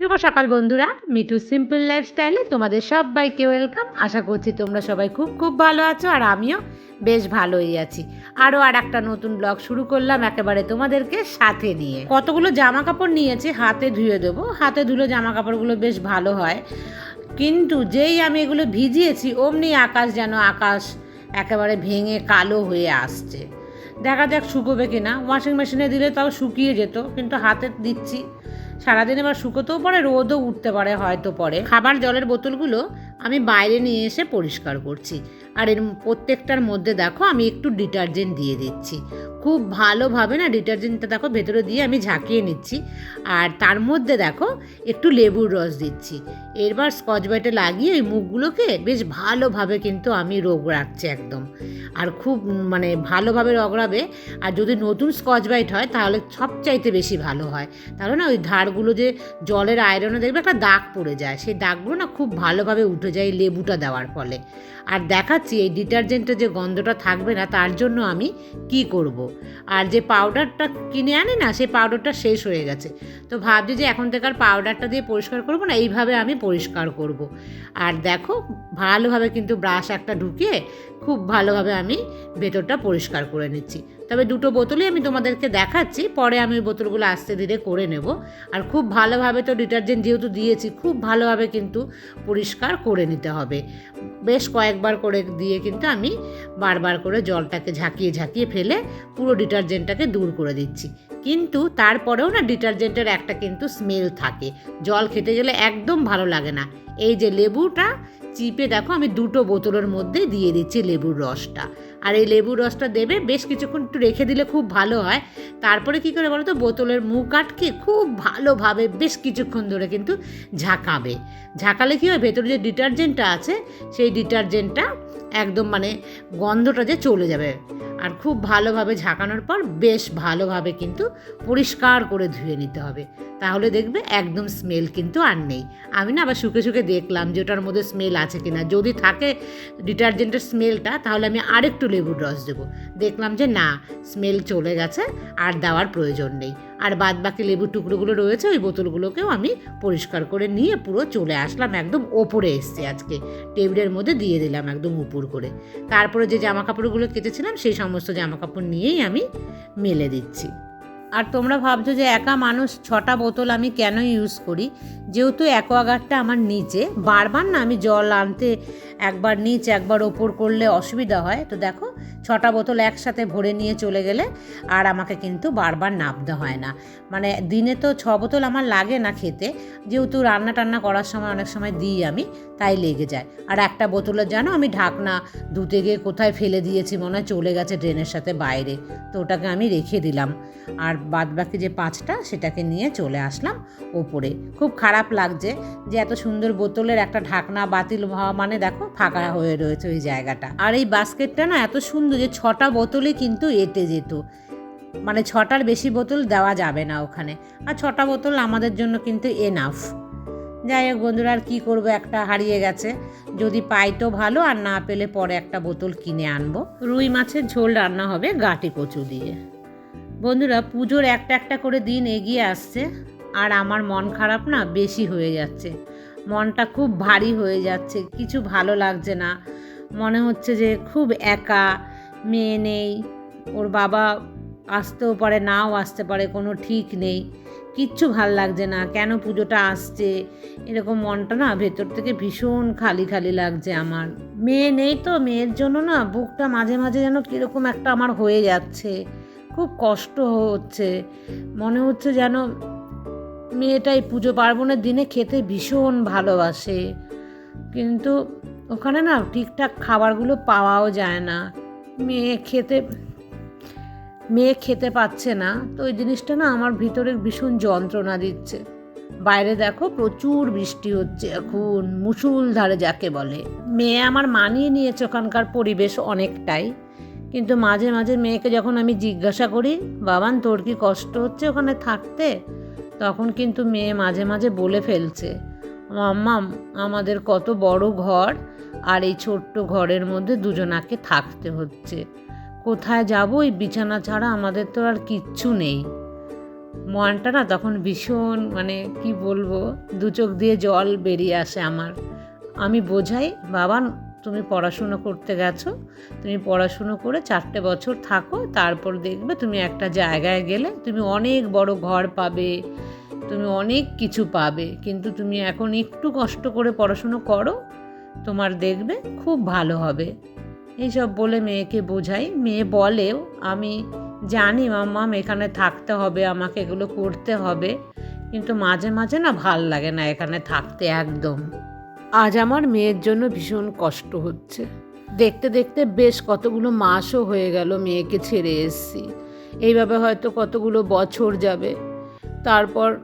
শুভ সকাল বন্ধুরা, মিঠু সিম্পল লাইফস্টাইলে তোমাদের সবাইকে ওয়েলকাম আশা করছি তোমরা সবাই খুব খুব ভালো আছো আর আমিও বেশ ভালোই আছি। আরও আর একটা নতুন ব্লগ শুরু করলাম একেবারে তোমাদেরকে সাথে নিয়ে। কতগুলো জামা কাপড় নিয়েছি, হাতে ধুয়ে দেবো। হাতে ধুলে জামা কাপড়গুলো বেশ ভালো হয়। কিন্তু যেই আমি এগুলো ভিজিয়েছি, অমনি আকাশ যেন আকাশ একেবারে ভেঙে কালো হয়ে আসছে। দেখা যাক শুকোবে কিনা। ওয়াশিং মেশিনে দিলে তাও শুকিয়ে যেত, কিন্তু হাতে দিচ্ছি। সারাদিন এবার শুকোতেও পারে, রোদও উঠতে পারে হয়তো পরে। খাবার জলের বোতলগুলো আমি বাইরে নিয়ে এসে পরিষ্কার করছি। আর এর প্রত্যেকটার মধ্যে দেখো আমি একটু ডিটারজেন্ট দিয়ে দিচ্ছি। খুব ভালোভাবে না ডিটারজেন্টটা দেখো ভেতরে দিয়ে আমি ঝাঁকিয়ে নিচ্ছি। আর তার মধ্যে দেখো একটু লেবুর রস দিচ্ছি। এরবার স্কচ ব্রাইটে লাগিয়ে ওই মুখগুলোকে বেশ ভালোভাবে কিন্তু আমি রোগ রাখছি একদম। আর খুব মানে ভালোভাবে রগড়াবে। আর যদি নতুন স্কচ ব্রাইট হয় তাহলে সবচাইতে বেশি ভালো হয়। তাহলে না ওই ধারগুলো যে জলের আয়রনে দেখবে একটা দাগ পড়ে যায় সেই দাগগুলো না খুব ভালোভাবে উঠে যায় লেবুটা দেওয়ার ফলে আর দেখাচ্ছি এই ডিটারজেন্টের যে গন্ধটা থাকবে না, তার জন্য আমি কি করব। আর যে পাউডারটা কিনে আনি না, সেই পাউডারটা শেষ হয়ে গেছে তো ভাবছি যে এখন থেকে আর পাউডারটা দিয়ে পরিষ্কার করব না, এইভাবে আমি পরিষ্কার করব। আর দেখো, ভালোভাবে কিন্তু ব্রাশ একটা ঢুকিয়ে খুব ভালোভাবে আমি ভেতরটা পরিষ্কার করে নিচ্ছি তবে দুটো বোতলই আমি তোমাদেরকে দেখাচ্ছি, পরে আমি ওই বোতলগুলো আস্তে ধীরে করে নেব। আর খুব ভালোভাবে তো ডিটারজেন্ট যেহেতু দিয়েছি, খুব ভালোভাবে কিন্তু পরিষ্কার করে নিতে হবে। বেশ কয়েকবার করে দিয়ে কিন্তু আমি বারবার করে জলটাকে ঝাঁকিয়ে ঝাঁকিয়ে ফেলে পুরো ডিটারজেন্টটাকে দূর করে দিচ্ছি। কিন্তু তারপরেও না ডিটারজেন্টের একটা কিন্তু স্মেল থাকে। জল খেতে গেলে একদম ভালো লাগে না। এই যে লেবুটা চিপে দেখো আমি দুটো বোতলের মধ্যে দিয়ে দিচ্ছি লেবুর রসটা। আর এই লেবুর রসটা দেবে, বেশ কিছুক্ষণ একটু রেখে দিলে খুব ভালো হয়। তারপরে কি করে বলো তো বোতলের মুখ আটকে খুব ভালোভাবে বেশ কিছুক্ষণ ধরে কিন্তু ঝাঁকাবে। ঝাঁকালে কী হয়, ভেতরে যে ডিটারজেন্টটা আছে, সেই ডিটারজেন্টটা একদম মানে গন্ধটা যে চলে যাবে। আর খুব ভালোভাবে ঝাঁকানোর পর বেশ ভালোভাবে কিন্তু পরিষ্কার করে ধুয়ে নিতে হবে। তাহলে দেখবে একদম স্মেল কিন্তু আর নেই। আমি না আবার শুকে শুকে দেখলাম যে ওটার মধ্যে স্মেল আছে কি না যদি থাকে ডিটারজেন্টের স্মেলটা তাহলে আমি আরেকটু লেবুর রস দেবো। দেখলাম যে না স্মেল চলে গেছে, আর দেওয়ার প্রয়োজন নেই। আর বাদ বাকি লেবুর টুকরোগুলো রয়েছে, ওই বোতলগুলোকেও আমি পরিষ্কার করে নিয়ে পুরো চলে আসলাম। একদম ওপরে এসছে আজকে। টেবিলের মধ্যে দিয়ে দিলাম একদম উপর। করে। তারপরে যে জামা কাপড়গুলো কেটেছিলাম, সেই সমস্ত জামা কাপড় নিয়েই আমি মেলে দিচ্ছি। আর তোমরা ভাবছ যে একা মানুষ ছটা বোতল আমি কেন ইউজ করি? যেহেতু অ্যাকোয়াগার্ডটা আমার নিচে, বারবার না আমি জল আনতে একবার নিচ, একবার ওপর করলে অসুবিধা হয়। তো দেখো, ছটা বোতল একসাথে ভরে নিয়ে চলে গেলে আর আমাকে কিন্তু বারবার নামতে হয় না। মানে দিনে তো ছ বোতল আমার লাগে না খেতে। যেহেতু রান্না টান্না করার সময় অনেক সময় দিই আমি, তাই লেগে যায়। আর একটা বোতলে জানো, আমি ঢাকনা ধুতে গিয়ে কোথায় ফেলে দিয়েছি, মনে হয় চলে গেছে ড্রেনের সাথে বাইরে। তো ওটাকে আমি রেখে দিলাম। আর বাদ বাকি যে পাঁচটা, সেটাকে নিয়ে চলে আসলাম ওপরে। খুব খারাপ লাগছে যে এত সুন্দর বোতলের একটা ঢাকনা বাতিল হওয়া মানে দেখো ফাঁকা হয়ে রয়েছে ওই জায়গাটা। আর এই বাস্কেটটা না এত সুন্দর যে ছটা বোতলে কিন্তু এটে যেত। মানে ছটার বেশি বোতল দেওয়া যাবে না ওখানে। আর ছটা বোতল আমাদের জন্য কিন্তু এনাফ যাই হোক বন্ধুরা, আর কী করব? একটা হারিয়ে গেছে। যদি পাই তো ভালো, আর না পেলে পরে একটা বোতল কিনে আনব। রুই মাছের ঝোল রান্না হবে গাটি কচু দিয়ে। বন্ধুরা, পুজোর একটা একটা করে দিন এগিয়ে আসছে। আর আমার মন খারাপ না বেশি হয়ে যাচ্ছে। মনটা খুব ভারী হয়ে যাচ্ছে, কিছু ভালো লাগছে না। মনে হচ্ছে যে খুব একা, মেয়ে নেই, ওর বাবা আসতেও পারে, নাও আসতে পারে, কোনো ঠিক নেই। কিচ্ছু ভালো লাগছে না, কেন পুজোটা আসছে? এরকম মনটা না ভেতর থেকে ভীষণ খালি খালি লাগছে আমার। মেয়ে নেই তো, মেয়ের জন্য না বুকটা মাঝে মাঝে যেন কীরকম একটা আমার হয়ে যাচ্ছে। খুব কষ্ট হচ্ছে। মনে হচ্ছে যেন মেয়েটাই পুজো পার্বণের দিনে খেতে ভীষণ ভালোবাসে। কিন্তু ওখানে না ঠিকঠাক খাবারগুলো পাওয়াও যায় না। মেয়ে খেতে মেয়ে খেতে পাচ্ছে না। তো ওই জিনিসটা না আমার ভিতরে ভীষণ যন্ত্রণা দিচ্ছে। বাইরে দেখো প্রচুর বৃষ্টি হচ্ছে এখন, মুসুল ধারে যাকে বলে। মেয়ে আমার মানিয়ে নিয়েছে ওখানকার পরিবেশ অনেকটাই। কিন্তু মাঝে মাঝে মেয়েকে যখন আমি জিজ্ঞাসা করি, বাবান, তোর কি কষ্ট হচ্ছে ওখানে থাকতে? তখন কিন্তু মেয়ে মাঝে মাঝে বলে ফেলছে, মাম্মাম, আমাদের কত বড় ঘর, আর এই ছোট্ট ঘরের মধ্যে দুজনাকে থাকতে হচ্ছে। কোথায় যাব এই বিছানা ছাড়া আমাদের তো আর কিচ্ছু নেই। মনটা না তখন ভীষণ মানে কি বলব, দু চোখ দিয়ে জল বেরিয়ে আসে আমার। আমি বোঝাই, বাবা, তুমি পড়াশুনো করতে গেছো, তুমি পড়াশুনো করে চারটে বছর থাকো, তারপর দেখবে তুমি একটা জায়গায় গেলে তুমি অনেক বড় ঘর পাবে তুমি অনেক কিছু পাবে, কিন্তু তুমি এখন একটু কষ্ট করে পড়াশুনো করো, তোমার দেখবে খুব ভালো হবে। এইসব বলে মেয়েকে বোঝাই। মেয়ে বলেও, আমি জানি মাম্মাম এখানে থাকতে হবে, আমাকে এগুলো করতে হবে। কিন্তু মাঝে মাঝে না ভালো লাগে না এখানে থাকতে একদম। আজ আমার মেয়ের জন্য ভীষণ কষ্ট হচ্ছে। দেখতে দেখতে বেশ কতগুলো মাসও হয়ে গেল মেয়েকে ছেড়ে এসেছি। এইভাবে হয়তো কতগুলো বছর যাবে। তারপর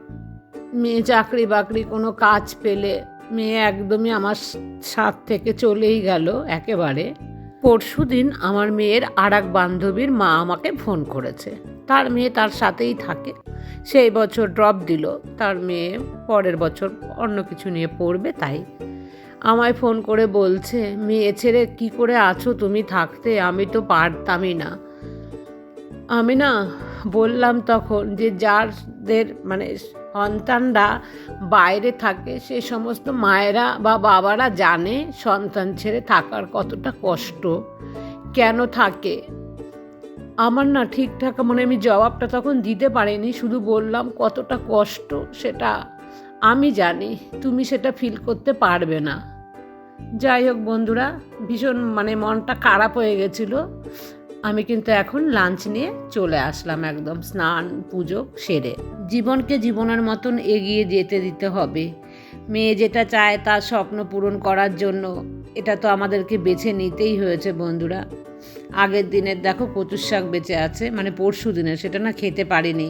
মেয়ে চাকরি বাকরি কোনো কাজ পেলে মেয়ে একদমই আমার সাথ থেকে চলেই গেল একেবারে। পরশু দিন আমার মেয়ের আর এক বান্ধবীর মা আমাকে ফোন করেছে। তার মেয়ে তার সাথেই থাকে। সেই বছর ড্রপ দিল। তার মেয়ে পরের বছর অন্য কিছু নিয়ে পড়বে তাই। আমায় ফোন করে বলছে, মেয়ে ছেড়ে কি করে আছো? তুমি থাকতে আমি তো পারতামই না। আমি না বললাম তখন যে যারদের মানে সন্তানরা বাইরে থাকে, সে সমস্ত মায়েরা বা বাবারা জানে সন্তান ছেড়ে থাকার কতটা কষ্ট, কেন থাকে। আমার না ঠিকঠাক মানে আমি জবাবটা তখন দিতে পারিনি, শুধু বললাম কতটা কষ্ট, সেটা আমি জানি, তুমি সেটা ফিল করতে পারবে না। যাই হোক বন্ধুরা, ভীষণ মানে মনটা খারাপ হয়ে গেছিল। আমি কিন্তু এখন লাঞ্চ নিয়ে চলে আসলাম একদম স্নান, পুজো সেরে। জীবনকে জীবনের মতন এগিয়ে যেতে দিতে হবে। মেয়ে যেটা চায় তার স্বপ্ন পূরণ করার জন্য, এটা তো আমাদেরকে বেছে নিতেই হয়েছে বন্ধুরা। আগের দিনের দেখো কচুর শাক বেঁচে আছে মানে পরশু দিনের, সেটা না খেতে পারিনি।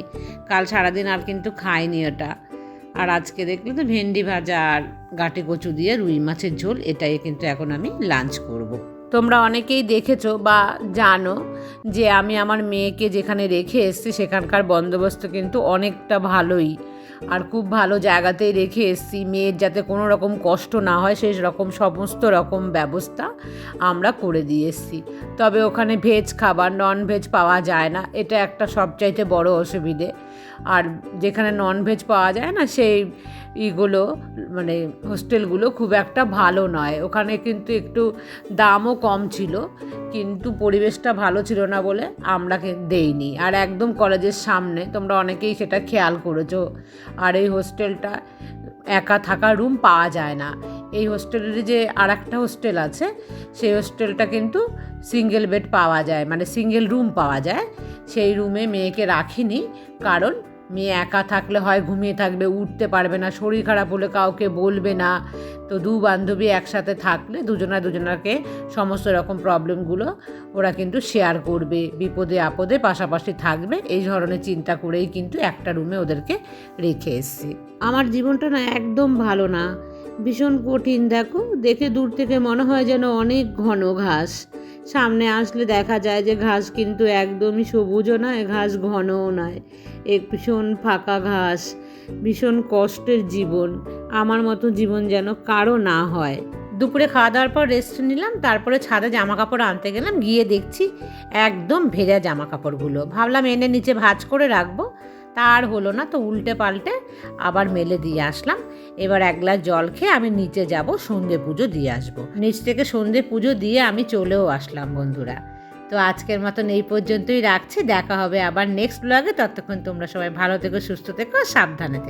কাল সারাদিন আর কিন্তু খাইনি ওটা। আর আজকে দেখলে তো ভেন্ডি ভাজা আর গাটি কচু দিয়ে রুই মাছের ঝোল, এটাই কিন্তু এখন আমি লাঞ্চ করব। তোমরা অনেকেই দেখেছ বা জানো যে আমি আমার মেয়েকে যেখানে রেখে এসেছি, সেখানকার বন্দোবস্ত কিন্তু অনেকটা ভালোই। আর খুব ভালো জায়গাতেই রেখে এসেছি। মেয়ের যাতে কোনো রকম কষ্ট না হয়, সেই রকম সমস্ত রকম ব্যবস্থা আমরা করে দিয়ে এসেছি। তবে ওখানে ভেজ খাবার নন ভেজ পাওয়া যায় না। এটা একটা সবচাইতে বড় অসুবিধে। আর যেখানে নন ভেজ পাওয়া যায় না, সেই ইগুলো মানে হোস্টেলগুলো খুব একটা ভালো নয়। ওখানে কিন্তু একটু দামও কম ছিল, কিন্তু পরিবেশটা ভালো ছিল না বলে আমরা দেইনি। আর একদম কলেজের সামনে, তোমরা অনেকেই সেটা খেয়াল করেছ, আর এই হোস্টেলটা একা থাকার রুম পাওয়া যায় না। এই হোস্টেলের যে আর একটা হোস্টেল আছে, সেই হোস্টেলটা কিন্তু সিঙ্গেল বেড পাওয়া যায় মানে সিঙ্গেল রুম পাওয়া যায়। সেই রুমে মেয়েকে রাখিনি, কারণ মেয়ে একা থাকলে হয় ঘুমিয়ে থাকবে, উঠতে পারবে না, শরীর খারাপ হলে কাউকে বলবে না। তো দু বান্ধবী একসাথে থাকলে দুজনা দুজনাকে সমস্ত রকম প্রবলেমগুলো ওরা কিন্তু শেয়ার করবে, বিপদে আপদে পাশাপাশি থাকবে। এই ধরনের চিন্তা করেই কিন্তু একটা রুমে ওদেরকে রেখে এসেছি। আমার জীবনটা না একদম ভালো না। ভীষণ কঠিন, দেখো। দেখে দূর থেকে মনে হয় যেন অনেক ঘন ঘাস। সামনে আসলে দেখা যায় যে ঘাস কিন্তু একদমই সবুজও নয়, ঘাস ঘনও নয়। এক ভীষণ ফাঁকা ঘাস, ভীষণ কষ্টের জীবন। আমার মতো জীবন যেন কারও না হয়। দুপুরে খাওয়া দাওয়ার পর রেস্ট নিলাম, তারপরে ছাদে জামা কাপড় আনতে গেলাম, গিয়ে দেখছি একদম ভেজা জামা কাপড়গুলো ভাবলাম এনে নিচে ভাজ করে রাখব তার হলো না, তো উল্টে পাল্টে আবার মেলে দিয়ে আসলাম। এবার এক গ্লাস জল খেয়ে আমি নিচে যাব, সন্ধে পুজো দিয়ে আসব। নিচ থেকে সন্ধে পুজো দিয়ে আমি চলেও আসলাম, বন্ধুরা। তো আজকের মতন এই পর্যন্তই রাখছি। দেখা হবে আবার নেক্সট ব্লগে ততক্ষণ তোমরা সবাই ভালো থেকো, সুস্থ থেকো, সাবধানে থেকো।